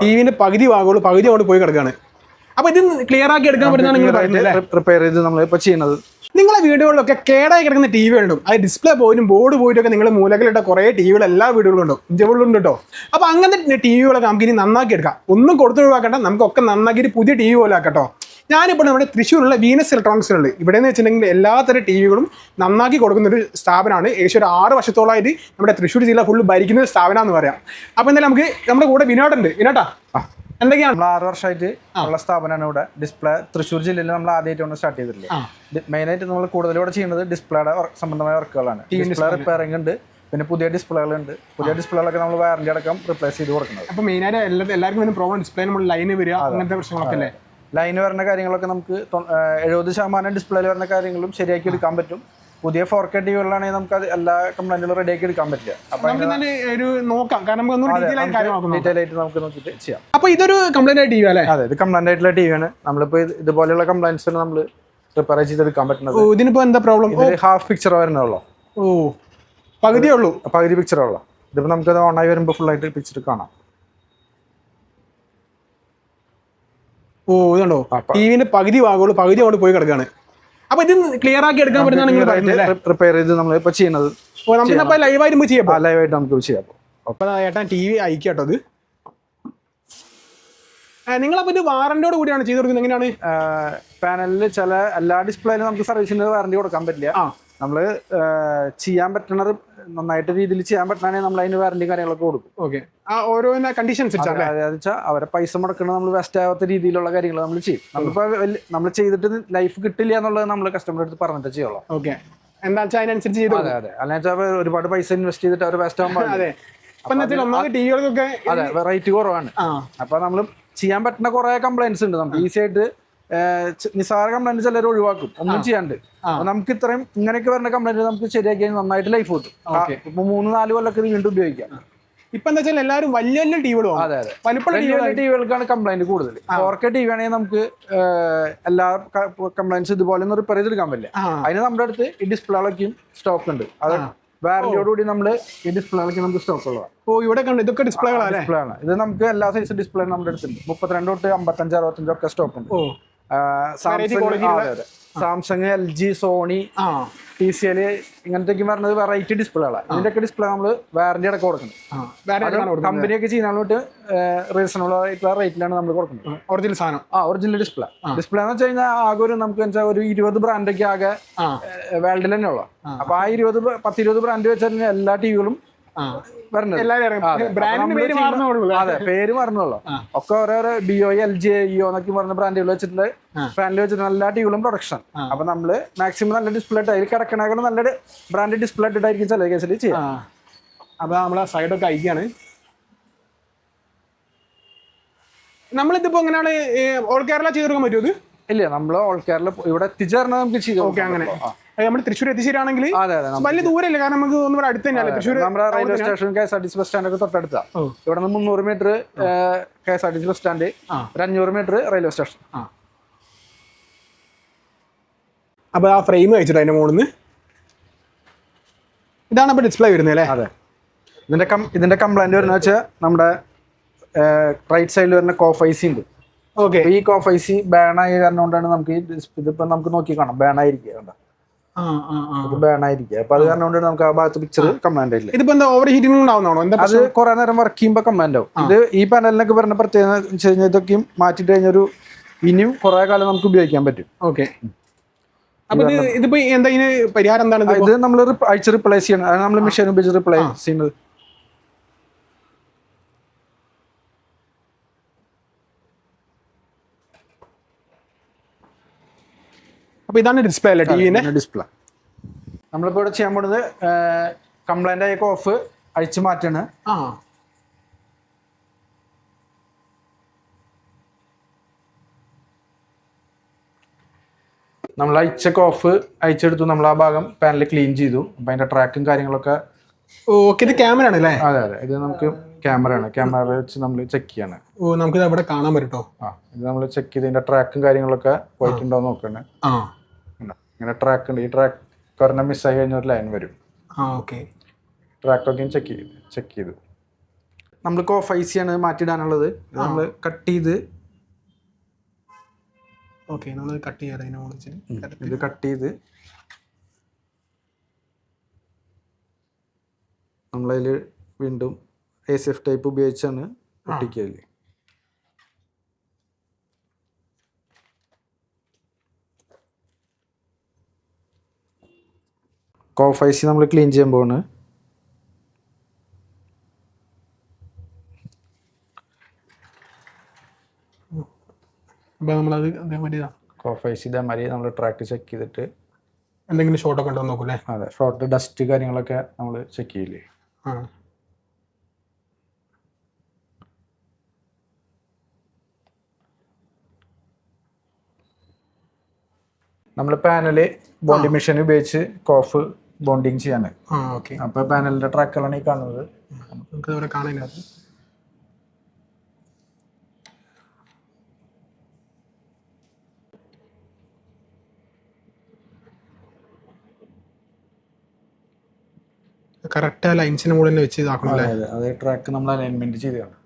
ടിവിന്റെ പകുതി ഭാഗമുള്ളൂ പകുതി അവിടെ പോയി കിടക്കാണ്. അപ്പൊ ഇത് ക്ലിയർ ആക്കി എടുക്കാൻ പറ്റുന്ന നിങ്ങൾ പറയുന്നത് അല്ലേ? റിപ്പയർ ചെയ്ത് നമ്മളിപ്പോ ചെയ്യുന്നത്. നിങ്ങളെ വീടുകളിലൊക്കെ കേടായി കിടക്കുന്ന ടി വി ഉണ്ട് അത് ഡിസ്പ്ലേ പോയിട്ടും ബോർഡ് പോയിട്ടൊക്കെ നിങ്ങൾ മൂലകളിട്ട കുറേ ടി വികൾ എല്ലാ വീടുകളും ഉണ്ടാവും ഇന്ത്യകളിലുണ്ട് കേട്ടോ. അപ്പൊ അങ്ങനത്തെ ടി വികളൊക്കെ നമുക്ക് ഇനി നന്നാക്കി എടുക്കാം. ഒന്നും കൊടുത്തു ഒഴിവാക്കണ്ട. നമുക്കൊക്കെ നന്നാക്കിയിട്ട് പുതിയ ടി വി പോലെ ആക്കട്ടോ ഞാനിപ്പോൾ നമ്മുടെ തൃശ്ശൂരുള്ള വീനസ് ഇലക്ട്രോണിക്സിലുണ്ട്. ഇവിടെ എന്ന് വെച്ചിട്ടുണ്ടെങ്കിൽ എല്ലാത്തരം ടി വികളും നന്നാക്കി കൊടുക്കുന്ന ഒരു സ്ഥാപനമാണ്. ഏകദേശം ഒരു ആറ് വർഷത്തോളമായിട്ട് നമ്മുടെ തൃശ്ശൂർ ജില്ല ഫുള്ള് ഭരിക്കുന്ന ഒരു സ്ഥാപനം എന്ന് പറയാം. അപ്പോൾ എന്തായാലും നമുക്ക് നമ്മുടെ കൂടെ വിനോദുണ്ട്. വിനോട്ടാ എന്തൊക്കെയാണ്? നമ്മൾ ആറ് വർഷമായിട്ട് ഉള്ള സ്ഥാപനമാണ് ഇവിടെ. ഡിസ്പ്ലേ തൃശ്ശൂർ ജില്ലയിൽ നമ്മൾ ആദ്യമായിട്ടാണ് സ്റ്റാർട്ട് ചെയ്തിട്ടുള്ളത്. മെയിനായിട്ട് മെയിൻ ആയിട്ട് നമ്മൾ കൂടുതൽ ഇവിടെ ചെയ്യുന്നത് ഡിസ്പ്ലേയുടെ സംബന്ധമായ വർക്കുകളാണ് ഡിസ്പ്ലേ റിപ്പയറിംഗ് ഉണ്ട്. പിന്നെ പുതിയ ഡിസ്പ്ലേകളുണ്ട് പുതിയ ഡിസ്പ്ലേകളൊക്കെ നമ്മൾ വാറന്റി അടക്കം റിപ്ലേസ് ചെയ്ത് കൊടുക്കുന്നത്. അപ്പോൾ മെയിനായിട്ട് എല്ലാ എല്ലാവർക്കും പ്രോബ്ലം ഡിസ്പ്ലേ നമ്മൾ ലൈന് വരിക അങ്ങനത്തെ പ്രശ്നങ്ങളൊക്കെ അല്ലേ? ലൈന് വരുന്ന കാര്യങ്ങളൊക്കെ നമുക്ക് എഴുപത് ശതമാനം ഡിസ്പ്ലേയിൽ വരുന്ന കാര്യങ്ങളും ശരിയാക്കി എടുക്കാൻ പറ്റും. പുതിയ ഫോർ കെ ടി വികളിലാണെങ്കിൽ നമുക്ക് അത് എല്ലാ കംപ്ലൈന്റുകളും റെഡിയാക്കി എടുക്കാൻ പറ്റില്ല. നമുക്ക് ഒരു നോക്കാം. കാരണം ഡീറ്റെയിൽ ആയിട്ട് നമുക്ക് നോക്കിയിട്ട് ചെയ്യാം. അപ്പൊ ഇതൊരു കംപ്ലൈന്റ് ടി വി അല്ലേ? അതെ ഇത് കംപ്ലൈന്റ് ആയിട്ടുള്ള ടി വിയാണ് നമ്മളിപ്പോ ഇത് ഇതുപോലെയുള്ള കംപ്ലൈൻസ് നമ്മൾ റിപ്പയർ ചെയ്തെടുക്കാൻ പറ്റുന്നത്. ഇതിനിപ്പോ എന്താ പ്രോബ്ലം ഹാഫ് പിക്ചർ വരുന്നുള്ളൂ. ഓ പകുതിയേ ഉള്ളൂ. പകുതി പിക്ചറുള്ള ഇതിപ്പോ നമുക്കത് ആയി വരുമ്പോൾ ഫുൾ ആയിട്ട് പിക്ചർ കാണാം. ഓ ഇതുണ്ടോ? ടിവിന്റെ പകുതി ഭാഗമുള്ളൂ പകുതി അവിടെ പോയി കിടക്കാണ്. അപ്പൊ ഇത് ക്ലിയർ ആക്കി എടുക്കാൻ പറ്റുന്ന നിങ്ങൾ പറയുന്നത് റിപ്പയർ ചെയ്ത് നമ്മൾ ഇപ്പൊ ചെയ്യുന്നത്. നമുക്ക് ലൈവായിട്ട് നമുക്ക് ചെയ്യാം. ലൈവായിട്ട് നമുക്ക് ചെയ്യാം. അപ്പൊ ദാ ഏട്ടാ ടി വി അയക്കാട്ടോ അത് നിങ്ങളപ്പോ ഇത് വാറന്റിയോട് കൂടിയാണ് ചെയ്ത് കൊടുക്കുന്നത്. എങ്ങനെയാണ്? പാനലിൽ ചില എല്ലാ ഡിസ്പ്ലേയിലും നമുക്ക് സർവീസിന് വാറന്റി കൊടുക്കാൻ പറ്റില്ല. ആ. നമ്മൾ ചെയ്യാൻ പറ്റണ നന്നായിട്ട് രീതിയിൽ ചെയ്യാൻ പറ്റണമെങ്കിൽ നമ്മൾ അതിന് വാറണ്ടി കാര്യങ്ങളൊക്കെ കൊടുക്കും. ഓക്കെ. ആ ഓരോന്ന കണ്ടീഷൻസ് അതായത് വെച്ചാൽ അവരെ പൈസ മുടക്കണത് നമ്മൾ വേസ്റ്റ് ആവാത്ത രീതിയിലുള്ള കാര്യങ്ങൾ നമ്മൾ ചെയ്യും. നമ്മളിപ്പോ നമ്മൾ ചെയ്തിട്ട് ലൈഫ് കിട്ടില്ല എന്നുള്ളത് നമ്മൾ കസ്റ്റമറുടെ അടുത്ത് പറഞ്ഞിട്ട് ചെയ്യുള്ളൂ. ഓക്കെ. എന്താ വെച്ചാൽ അതിനനുസരിച്ച് ചെയ്തു അതെ അതെ. അല്ലെന്ന് വെച്ചാൽ ഒരുപാട് പൈസ ഇൻവെസ്റ്റ് ചെയ്തിട്ട് അവർ വേസ്റ്റ് ആവാൻ പാടില്ല. അതെ. റേറ്റ് കുറവാണ്. അപ്പൊ നമ്മൾ ചെയ്യാൻ പറ്റുന്ന കുറെ കംപ്ലൈൻസ് ഉണ്ട്. നമുക്ക് ഈസി ആയിട്ട് നിസ്സാര കംപ്ലൈന്റ് ചിലർ ഒഴിവാക്കും. ഒന്നും ചെയ്യാണ്ട്. നമുക്ക് ഇത്രയും ഇങ്ങനെയൊക്കെ വരുന്ന കംപ്ലൈന്റ് നമുക്ക് ശരിയാക്കി നന്നായിട്ട് ലൈഫ് കിട്ടും. ഇപ്പൊ മൂന്ന് നാല് കൊല്ലൊക്കെ ഇത് വീണ്ടും ഉപയോഗിക്കാം. ഇപ്പൊ എന്താ വെച്ചാൽ എല്ലാവരും വലിയ വലിയ ടി വികളും അതെ അതെ. വലിയ ടിവികൾക്കാണ് കംപ്ലൈന്റ് കൂടുതൽ. ഫോർ കെ ടി വി ആണെങ്കിൽ നമുക്ക് എല്ലാ കംപ്ലൈൻസ് ഇതുപോലെ ഒന്നും റിപ്പയർ ചെയ്തെടുക്കാൻ പറ്റില്ല. അതിന് നമ്മുടെ അടുത്ത് ഈ ഡിസ്പ്ലേകളൊക്കെയും സ്റ്റോക്ക് ഉണ്ട്. അത് വാറന്റിയോടുകൂടി നമ്മൾ ഈ ഡിസ്പ്ലേകളൊക്കെ നമുക്ക് സ്റ്റോക്ക് ഉള്ളതാണ് ഓ ഇവിടെ കണ്ടു? ഇതൊക്കെ ഡിസ്പ്ലേകളാണ് ഡിസ്പ്ലേ ആണ് ഇത് നമുക്ക് എല്ലാ സൈസ് ഡിസ്പ്ലേ നമ്മുടെ അടുത്തുണ്ട്. മുപ്പത്തിരണ്ട് തൊട്ട് അമ്പത്തഞ്ച് അറുപത്തഞ്ച് ഒക്കെ സ്റ്റോക്ക് ഉണ്ട്. ഓ. Samsung L G Sony T C L ഇങ്ങനത്തെയൊക്കെ പറഞ്ഞത് വെറൈറ്റി ഡിസ്പ്ലേകളാണ് ഇതിന്റെയൊക്കെ ഡിസ്പ്ലേ നമ്മൾ വാറന്റി അടക്കം കൊടുക്കുന്നത്. കമ്പനിയൊക്കെ ചെയ്യുന്നതിനോട്ട് റീസണബിൾ ആയിട്ടുള്ള റേറ്റിലാണ് നമ്മൾ കൊടുക്കുന്നത്. ഒറിജിനൽ സാധനം. ആ ഒറിജിനൽ ഡിസ്പ്ലേ ഡിസ്പ്ലേ എന്ന് വെച്ച് കഴിഞ്ഞാൽ ആകെ ഒരു നമുക്ക് വെച്ചാൽ ഒരു ഇരുപത് ബ്രാൻഡൊക്കെ ആകെ വേൾഡിൽ തന്നെ ഉള്ളു അപ്പൊ ആ ഇരുപത് പത്തിരുപത് ബ്രാൻഡ് വെച്ചാൽ എല്ലാ ടിവികളും വരുന്നത് അതെ. പേര് മറന്നുള്ളൂ ഒക്കെ ഓരോരോ ഡിഒ എൽ ജി ഇഒ എന്നൊക്കെ പറഞ്ഞ ബ്രാൻഡുകൾ വെച്ചിട്ട് ബ്രാൻഡിൽ വെച്ചിട്ട് എല്ലാ ടീകളും പ്രൊഡക്ഷൻ അപ്പൊ നമ്മൾ മാക്സിമം നല്ല ഡിസ്പ്ലേ ഇട്ട് അതിൽ കിടക്കണേക്കാളും നല്ല ബ്രാൻഡ് ഡിസ്പ്ലേ ഇട്ടിട്ടായിരിക്കും ചില കേസിൽ ചെയ്യാം. അപ്പൊ നമ്മളെ സൈഡൊക്കെ അയക്കാണ്. നമ്മളിതിപ്പോ എങ്ങനെയാണ് ഓൾ കേരള ചെയ്ത് കൊടുക്കാൻ പറ്റുമോ ഇത്? ഇല്ല നമ്മൾ ഓൾ കേരള ഇവിടെ എത്തിച്ചേർന്ന നമുക്ക് ചെയ്തു ഓക്കെ അങ്ങനെ. നമ്മൾ തൃശ്ശൂർ എത്തിച്ചേരാണെങ്കിൽ വലിയ ദൂരമില്ല കാരണം നമുക്ക് ഒന്നും ഇവിടെ അടുത്ത് തന്നെയല്ലേ? തൃശ്ശൂർ നമ്മുടെ railway station K S R T C bus stand ഒക്കെ തൊട്ടടുത്താ. ഇവിടെ നിന്ന് മുന്നൂറ് metre K S R T C bus stand ഒരു അഞ്ഞൂറ് മീറ്റർ റെയിൽവേ സ്റ്റേഷൻ. ആ. അപ്പൊ ആ ഫ്രെയിം വെച്ചിട്ട് അതിന്റെ മുകളിൽ നിന്ന് ഇതാണ് അപ്പൊ ഡിസ്പ്ലേ വരുന്നത് അല്ലേ? അതെ. ഇതിന്റെ കം ഇതിന്റെ കംപ്ലൈന്റ് വരുന്ന വെച്ചാൽ നമ്മുടെ റൈറ്റ് സൈഡിൽ വരുന്ന കോഫ് ഐസി ഉണ്ട്. ഓക്കെ. ഈ കോഫ് ഐ സി ബാൻ ആയ കാരണം കൊണ്ടാണ് നമുക്ക് ഇതിപ്പോ നമുക്ക് നോക്കി കാണാം. ബാൻ ആയിരിക്കുക ആയിരിക്കുക. അപ്പൊ അത് കാരണം കൊണ്ടാണ് നമുക്ക് ആ ഭാഗത്ത് പിക്ചർ കമാൻഡ് ഇല്ല ഇതിപ്പോ എന്താ ഓവർ ഹീറ്റിംഗ് ഉണ്ടാവുന്നതാണോ? അത് കുറെ നേരം വർക്ക് ചെയ്യുമ്പോൾ കമാൻഡ് ആവും. ഇത് ഈ പാനലിനൊക്കെ പറഞ്ഞ പ്രത്യേകത വെച്ച് കഴിഞ്ഞാൽ ഇതൊക്കെയും മാറ്റിട്ട് കഴിഞ്ഞൊരു ഇനിയും കുറെ കാലം നമുക്ക് ഉപയോഗിക്കാൻ പറ്റും. ഓക്കെ. ഇതിപ്പോ എന്താ ഇതിന് പരിഹാരം എന്താണ് ഇത് നമ്മൾ അയച്ച് റിപ്ലേസ് ചെയ്യണം. നമ്മൾ മെഷീൻ ഉപയോഗിച്ച് റിപ്ലേസ് ചെയ്യുന്നത്. അപ്പൊ ഇതാണ് ഡിസ്പ്ലേ അല്ലേ ടിവിന്റെ? ഡിസ്പ്ലേ നമ്മളിപ്പോൾ ഇവിടെ ചെയ്യാൻ പോണത് കംപ്ലൈന്റ് ആയ ഓഫ് അഴിച്ചു മാറ്റാണ്. ആ. നമ്മൾ അയച്ചൊക്കെ ഓഫ് അയച്ചെടുത്തു നമ്മൾ ആ ഭാഗം പാനൽ ക്ലീൻ ചെയ്തു. അപ്പം അതിന്റെ ട്രാക്കും കാര്യങ്ങളൊക്കെ ഓക്കെ ഇത് ക്യാമറ ആണ് അല്ലേ അതെ അതെ. ഇത് നമുക്ക് ക്യാമറ ആണ്. ക്യാമറ വെച്ച് നമ്മൾ ചെക്ക് ചെയ്യാണ്. ഓ നമുക്ക് ഇത് അവിടെ കാണാൻ പറ്റോ ആ ഇത് നമ്മൾ ചെക്ക് ചെയ്ത് ഇതിന്റെ ട്രാക്കും കാര്യങ്ങളൊക്കെ പോയിട്ടുണ്ടോ നോക്കണേ. ആ? ഇങ്ങനെ ട്രാക്ക് ഉണ്ട്. ഈ ട്രാക്ക് ഒരെണ്ണം മിസ്സായി കഴിഞ്ഞ ഒരു ലൈൻ വരും. ആ ഓക്കെ ട്രാക്കൊക്കെയും ചെക്ക് ചെയ്തു ചെക്ക് ചെയ്തു. നമ്മൾ കോഫൈസിയാണ് മാറ്റിയിടാനുള്ളത്. നമ്മൾ കട്ട് ചെയ്ത്. ഓക്കെ നമ്മൾ കട്ട് ചെയ്യാറ് അതിനെ വിളിച്ചിട്ട് ഇത് കട്ട് ചെയ്ത്. നമ്മളതിൽ വീണ്ടും എ സി എഫ് ടൈപ്പ് ഉപയോഗിച്ചാണ് കോഫൈസി നമ്മൾ ക്ലീൻ ചെയ്യാൻ പോവാണ്. അപ്പോൾ നമ്മളത് അതേമാതിരി ഇതാ. കോഫൈസി ഇതേമാതിരി നമ്മൾ ട്രാക്ക് ചെക്ക് ചെയ്തിട്ട് എന്തെങ്കിലും ഷോട്ടൊക്കെ ഉണ്ടോ എന്ന് നോക്കൂലേ അതെ ഷോർട്ട് ഡസ്റ്റ് കാര്യങ്ങളൊക്കെ നമ്മൾ ചെക്ക് ചെയ്യില്ലേ? ആ. നമ്മൾ പാനൽ ബോണ്ടിങ് മെഷീൻ ഉപയോഗിച്ച് കോഫ് ബോണ്ടിങ് ചെയ്യാന് അപ്പൊ പാനലിന്റെ ട്രാക്കുകളാണ് ഈ കാണുന്നത്. നമുക്ക് കറക്റ്റ് ആ ലൈൻസിന് മുകളിൽ വെച്ച് ഇതാക്കണം അല്ലേ? അതെ അതേ. ട്രാക്ക് നമ്മൾ അലൈൻമെന്റ് ചെയ്തതാണ്.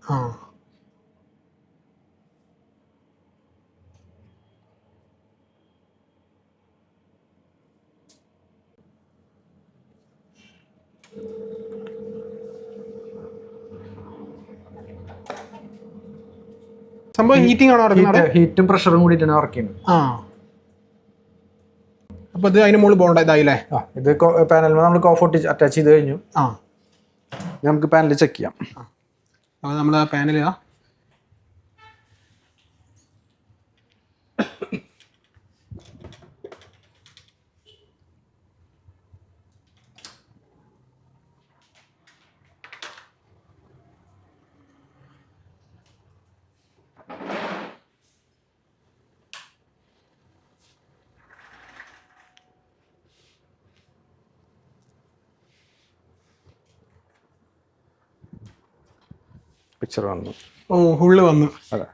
സംഭവം ഹീറ്റിംഗ് ആണോ നടക്കുന്നത്? ഹീറ്റും പ്രഷറും കൂടിയിട്ടാണ് വർക്ക് ചെയ്യുന്നത്. ആ. അപ്പൊ ഇത് അതിന് മുകളിൽ പോകണ്ട ഇതായില്ലേ? ആ ഇത് പാനൽ നമ്മൾ കോഫ് ഒട്ടി അറ്റാച്ച് ചെയ്ത് കഴിഞ്ഞു. ആ. നമുക്ക് പാനൽ ചെക്ക് ചെയ്യാം. അപ്പൊ നമ്മൾ ആ പാനൽ ആ പിക്ചർ വന്നു. ഓ ഫുള്ള് വന്നു. അതെ.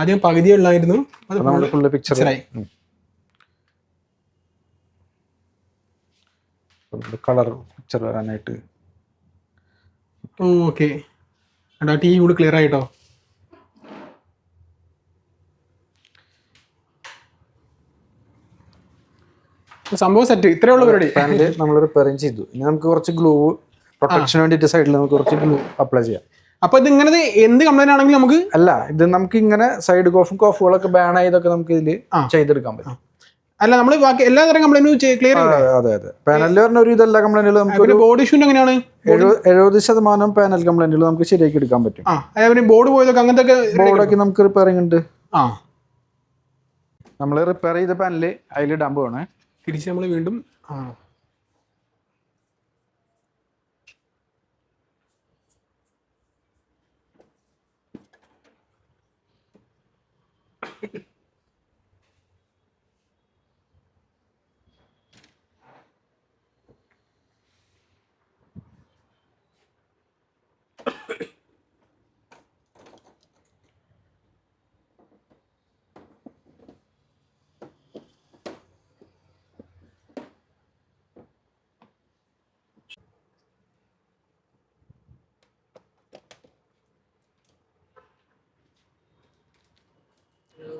ആദ്യം പകുതി ഉള്ളായിരുന്നു. അത് നമ്മൾ ഫുള്ള് പിക്ചർ കളർ പിക്ചർ വരാനായിട്ട്. ഓക്കെ. എടാ ടി കൂടി ക്ലിയർ ആയിട്ടോ? സംഭവം സെറ്റ് ഇത്രേ ഉള്ളൂ പരിപാടി. നമ്മളൊരു നമ്മൾ റിപ്പയറിങ് ചെയ്തു. ഇനി നമുക്ക് കുറച്ച് ഗ്ലൂ പ്രൊട്ടക്ഷന് വേണ്ടിയിട്ട് സൈഡിൽ നമുക്ക് കുറച്ച് ഗ്ലൂ അപ്ലൈ ചെയ്യാം. അപ്പൊ ഇത് ഇങ്ങനെ എന്ത് കംപ്ലൈന്റ് ആണെങ്കിലും നമുക്ക് അല്ല ഇത് നമുക്ക് ഇങ്ങനെ സൈഡ് കോഫും കോഫുകളൊക്കെ ബാൻ ആയതൊക്കെ നമുക്ക് ഇതിൽ. ചെയ്തെടുക്കാൻ പറ്റും. അല്ല നമ്മൾ ബാക്കി എല്ലാ തരം കംപ്ലൈന്റും ക്ലിയർ അതെ അതെ. പാനലിൽ പറഞ്ഞ ഒരു ഇതെല്ലാ കംപ്ലൈന്റുകളും നമുക്ക് ബോഡി ഇഷ്യൂ എങ്ങനെയാണ്? എഴുപത് ശതമാനം പാനൽ കംപ്ലൈന്റുകൾ നമുക്ക് ശരിയാക്കി എടുക്കാൻ പറ്റും. ബോർഡ് പോയതൊക്കെ അങ്ങനത്തെ ബോർഡൊക്കെ നമുക്ക് റിപ്പയറിംഗ് ഉണ്ട്. ആ. നമ്മൾ റിപ്പയർ ചെയ്ത പാനൽ അതിലിടാൻ പോവാണ്. തിരിച്ച് നമ്മൾ വീണ്ടും ആ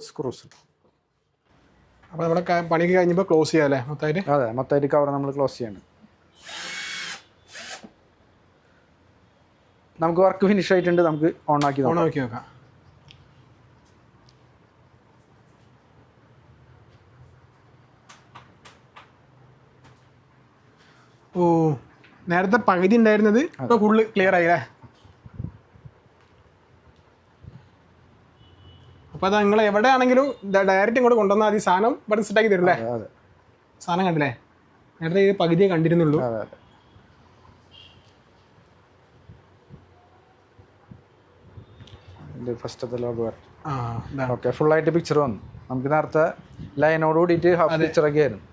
സ്ക്രൂസ് അപ്പോൾ നമ്മുടെ പണി പണിക്ക് കഴിഞ്ഞപ്പോൾ ക്ലോസ് ചെയ്യാം അല്ലേ മൊത്തമായിട്ട് അതെ മൊത്തമായിട്ട് കവർ നമ്മൾ ക്ലോസ് ചെയ്യാണ്. നമുക്ക് വർക്ക് ഫിനിഷ് ആയിട്ടുണ്ട് നമുക്ക് ഓൺ ആക്കി ഓൺ ആക്കി നോക്കാം. ഓ നേരത്തെ പകുതി ഉണ്ടായിരുന്നത് ഇപ്പൊ ഫുള്ള് ക്ലിയർ ആയില്ലേ? അപ്പൊ അത് നിങ്ങൾ എവിടെയാണെങ്കിലും ഡയറക്റ്റ് ഇങ്ങോട്ട് കൊണ്ടുവന്നാൽ മതി സാധനം ഇവിടെ സെറ്റാക്കി തരില്ലേ? സാധനം കണ്ടില്ലേ? നേരത്തെ ഇത് പകുതിയെ കണ്ടിരുന്നുള്ളൂ. ഫസ്റ്റ് ഫസ്റ്റത്തെ ലോഗ് വരണം ആ ഓക്കെ ഫുള്ളായിട്ട് പിക്ചർ വന്നു. നമുക്ക് നേരത്തെ ലൈനോട് കൂടിയിട്ട്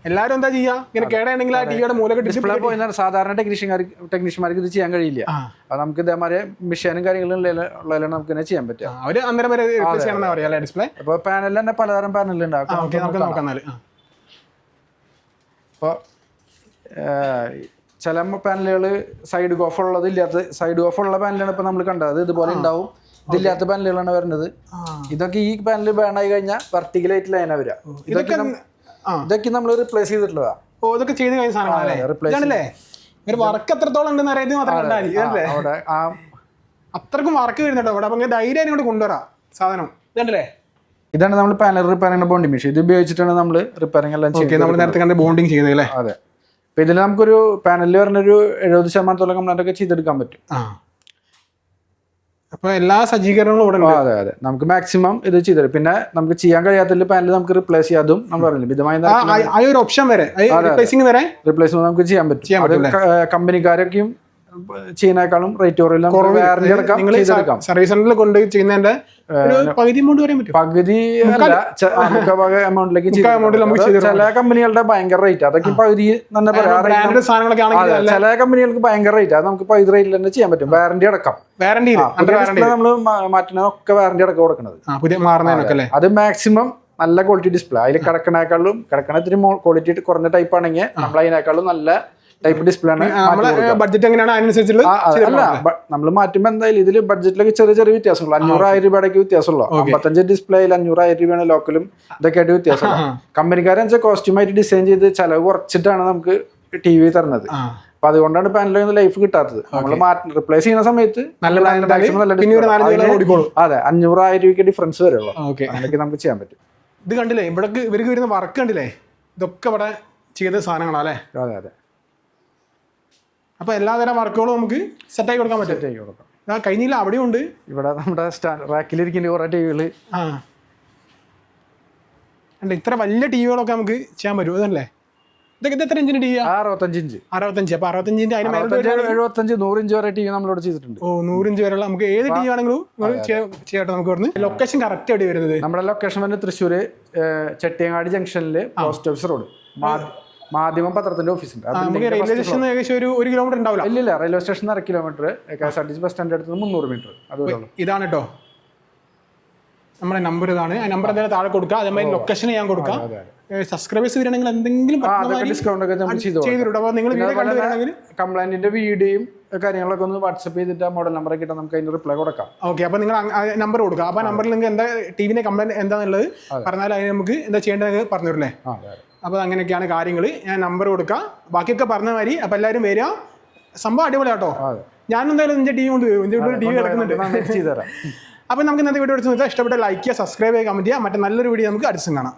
എല്ലാവരും എന്താ ചെയ്യാ? ഇങ്ങനെ കേടാണെങ്കിൽ ആ ടിവിയുടെ മൂലക്ക് ഡിസ്പ്ലേ പോയി സാധാരണ ടെക്നീഷ്യൻകാർ ടെക്നീഷ്യന്മാർക്ക് ഇത് ചെയ്യാൻ കഴിയില്ല. അപ്പൊ അത് നമുക്ക് ഇതേമാതിരി മെഷീനും കാര്യങ്ങളും ഉള്ളതിലാണ് നമുക്ക് ഇങ്ങനെ ചെയ്യാൻ പറ്റുക. അവർ അന്നേരം വരെ പറയാ ഡിസ്പ്ലേ അപ്പോൾ പാനലിൽ തന്നെ പലതരം നോക്കാം അപ്പോൾ ചില പാനലുകൾ സൈഡ് ഗോഫ് ഉള്ളത് ഇല്ലാത്ത സൈഡ് ഗോഫ് ഉള്ള പാനലാണ് ഇപ്പൊ നമ്മൾ കണ്ടത്. ഇതുപോലെ ഉണ്ടാവും. ഇതില്ലാത്ത പാനലുകളാണ് വരുന്നത് ഇതൊക്കെ ഈ പാനൽ ബേൺ ആയി കഴിഞ്ഞാൽ വെർട്ടിക്കലായിട്ട് ലൈനാ വരിക. ഇതൊക്കെ ഇതൊക്കെ നമ്മൾ റിപ്ലേസ് ചെയ്തിട്ടുള്ളതാ. ഓ ഇതൊക്കെ ചെയ്ത് കഴിഞ്ഞ സാധനങ്ങളല്ലേ ഒരു വർക്ക് എത്രത്തോളം ഉണ്ടെന്ന് അറിയാതെ മാത്രം കണ്ടാൽ അല്ലേ അവിടെ ആ. അത്രക്കും വർക്ക് വരുന്നുണ്ടോ അവിടെ. അപ്പൊ ഇങ്ങനെ ധൈര്യം ഇങ്ങോട്ട് കൊണ്ടുവരാം സാധനം. ഇതുണ്ടല്ലേ ഇതാണ് നമ്മൾ പാനൽ റിപ്പയറിംഗ് ബോണ്ടിങ് മെഷീൻ ഇത് ഉപയോഗിച്ചിട്ടാണ് നമ്മൾ റിപ്പയറിംഗ് എല്ലാം ചെയ്യുന്നത് നമ്മൾ നേരത്തെ കണ്ട് ബോണ്ടിങ് ചെയ്യുന്നത് അല്ലേ? അതെ. അപ്പൊ ഇതിൽ നമുക്കൊരു പാനലിൽ പറഞ്ഞൊരു എഴുപത് ശതമാനത്തോളം കംപ്ലൈന്റ് ഒക്കെ ചെയ്തെടുക്കാൻ പറ്റും. ആ. അപ്പൊ എല്ലാ സജ്ജീകരണങ്ങളും ഇവിടെ ഉണ്ട്. അതെ അതെ. നമുക്ക് മാക്സിമം ഇത് ചെയ്തു പിന്നെ നമുക്ക് ചെയ്യാൻ കഴിയാത്തതിൽ പാനൽ നമുക്ക് റിപ്ലേസ് ചെയ്യാതും നമ്മൾ പറഞ്ഞില്ല ആ ഒരു ഓപ്ഷൻ വരെ. റീപ്ലേസിംഗ് വരെ റിപ്ലേസ്മെന്റ് നമുക്ക് ചെയ്യാൻ പറ്റും. കമ്പനിക്കാരൊക്കെയും ചെയ്യുന്നേക്കാളും റേറ്റ് കുറവില്ല. സർവീസ് സെന്ററിൽ കൊണ്ട് ചെയ്യുന്നതിന്റെ പകുതി എമൗണ്ട് പറയാൻ പറ്റും. പകുതി എമൗണ്ടിലേക്ക് ചില കമ്പനികളുടെ ഭയങ്കര റേറ്റ് അതൊക്കെ പകുതി തന്നെ ചില കമ്പനികൾക്ക് ഭയങ്കര റേറ്റ് അത് നമുക്ക് പകുതി റേറ്റിൽ തന്നെ ചെയ്യാൻ പറ്റും. വാറന്റി അടക്കം. വാറന്റി നമ്മൾ മാറ്റുന്നതൊക്കെ വാറന്റി അടക്കം കൊടുക്കുന്നത്. അത്. മാക്സിമം നല്ല ക്വാളിറ്റി ഡിസ്പ്ലേ അതിൽ കിടക്കണേക്കാളും കിടക്കണ ഇത്തിരി ക്വാളിറ്റി കുറഞ്ഞ ടൈപ്പ് ആണെങ്കിൽ നമ്മൾ അതിനേക്കാളും നല്ല ടൈപ്പ് ഡിസ്പ്ലേ ആണ് ബഡ്ജറ്റ് എങ്ങനെയാണ് അതിനനുസരിച്ചുള്ള അല്ല നമ്മൾ മാറ്റുമ്പോൾ എന്തായാലും ഇതിൽ ബഡ്ജറ്റിലൊക്കെ ചെറിയ ചെറിയ വ്യത്യാസമുള്ളൂ അഞ്ഞൂറായിരം രൂപയുടെ വ്യത്യാസമുള്ളൂ. അമ്പത്തഞ്ച് ഡിസ്പ്ലേയിൽ അഞ്ഞൂറായിരം രൂപയാണ് ലോക്കലും ഇതൊക്കെ ആയിട്ട് വ്യത്യാസമുള്ളൂ. കമ്പനിക്കാരൻ വെച്ചാൽ കോസ്റ്റ്യൂമായിട്ട് ഡിസൈൻ ചെയ്ത് ചെലവ് കുറച്ചിട്ടാണ് നമുക്ക് ടി വി തരുന്നത്. അപ്പൊ അതുകൊണ്ടാണ് പാനലിൽ ലൈഫ് കിട്ടാത്തത്. നമ്മൾ റിപ്ലേസ് ചെയ്യുന്ന സമയത്ത്. അതെ അഞ്ഞൂറായിരം രൂപയ്ക്ക് ഡിഫറൻസ് വരുള്ളൂ. അങ്ങനെയൊക്കെ നമുക്ക് ചെയ്യാൻ പറ്റും. ഇത് കണ്ടില്ലേ? ഇവിടെ ഇവർക്ക് വരുന്ന വർക്ക് കണ്ടില്ലേ? ഇതൊക്കെ ഇവിടെ ചെയ്ത സാധനങ്ങളാ അല്ലേ? അതെ അതെ. അപ്പൊ എല്ലാതരം വർക്കുകളും നമുക്ക് സെറ്റാക്കി കൊടുക്കാൻ പറ്റും. സെറ്റാക്കി കൊടുക്കാം. ആ കഴിഞ്ഞില്ല അവിടെയും ഉണ്ട്. ഇവിടെ നമ്മുടെ സ്റ്റാൻഡ് റാക്കിലിരിക്കുന്ന കുറെ ടി വികൾ ആ. അല്ല ഇത്ര വലിയ ടി വികളൊക്കെ നമുക്ക് ചെയ്യാൻ പറ്റും. അതല്ലേ? ഇതൊക്കെ ഇത് എത്ര ഇഞ്ചിന് ടി വി അറുപത്തഞ്ച് ഇഞ്ച്. അറുപത്തഞ്ച്. അപ്പോൾ അറുപത്തഞ്ചിന്റെ അതിന് എഴുപത്തഞ്ച് നൂറ് ഇഞ്ച് വരെ ടി വി നമ്മളിവിടെ ചെയ്തിട്ടുണ്ട്. ഓ നൂറിഞ്ച് വരെയുള്ള നമുക്ക് ഏത് ടി വി ആണെങ്കിലും ചെയ്യട്ടെ നമുക്ക് ഇവിടുന്ന്. ലൊക്കേഷൻ കറക്റ്റ് എവിടെ വരുന്നത്? നമ്മുടെ ലൊക്കേഷൻ വന്ന് തൃശ്ശൂർ ചെട്ടിയങ്ങാടി ജംഗ്ഷനിൽ പോസ്റ്റ് ഓഫീസ് റോഡ് മാധ്യമ പത്രത്തിന്റെ ഓഫീസുണ്ട്. നമുക്ക് റെയിൽവേ സ്റ്റേഷൻ ഏകദേശം ഒരു ഒരു കിലോമീറ്റർ ഉണ്ടാവില്ല. ഇല്ല റെയിൽവേ സ്റ്റേഷൻ അര kilometre K S R T C bus stand അടുത്ത് മുന്നൂറ് മീറ്റർ അതുപോലെ ഇതാണ് കേട്ടോ നമ്മുടെ നമ്പർ ഇതാണ്. ആ നമ്പർ എന്തായാലും താഴെ കൊടുക്കുക അതേമാതിരി ലൊക്കേഷൻ ഞാൻ കൊടുക്കാം. സബ്സ്ക്രൈബേഴ്സ് വരികയാണെങ്കിൽ എന്തെങ്കിലും ഡിസ്കൗണ്ട് ഒക്കെ ചെയ്തിട്ടുണ്ട് അപ്പോൾ നിങ്ങൾ വീഡിയോ കണ്ടു വരികയാണെങ്കിൽ കംപ്ലൈന്റിന്റെ വീഡിയോയും കാര്യങ്ങളൊക്കെ ഒന്ന് വാട്സപ്പ് ചെയ്തിട്ട് ആ മോഡൽ നമ്പർ കിട്ടാൻ നമുക്ക് അതിന് റിപ്ലൈ കൊടുക്കാം. ഓക്കെ അപ്പോൾ നിങ്ങൾ നമ്പർ കൊടുക്കുക അപ്പോൾ ആ നമ്പറിൽ നിങ്ങൾക്ക് എന്താ ടി വിന്റെ കംപ്ലൈന്റ് എന്താണെന്നുള്ളത് പറഞ്ഞാൽ അതിന് നമുക്ക് എന്താ ചെയ്യേണ്ടത് പറഞ്ഞു തരില്ലേ അപ്പോൾ അങ്ങനെയൊക്കെയാണ് കാര്യങ്ങൾ ഞാൻ നമ്പർ കൊടുക്കാം. ബാക്കിയൊക്കെ പറഞ്ഞ മാതിരി അപ്പോൾ എല്ലാവരും വരിക. സംഭവം അടിപൊളിയാട്ടോ. ഞാൻ എന്തായാലും എന്റെ ടീം കൊണ്ട് വരും. എന്റെ ടീം വി കിടക്കുന്നുണ്ട്. അപ്പോൾ നമുക്ക് ഇന്നത്തെ വീഡിയോ എടുത്ത് നോക്കാം ഇഷ്ടപ്പെട്ട ലൈക്ക് ചെയ്യുക സബ്സ്ക്രൈബ് ചെയ്യുക കമന്റ് ചെയ്യുക. മറ്റേ നല്ലൊരു വീഡിയോ നമുക്ക് അടുത്തും കാണാം.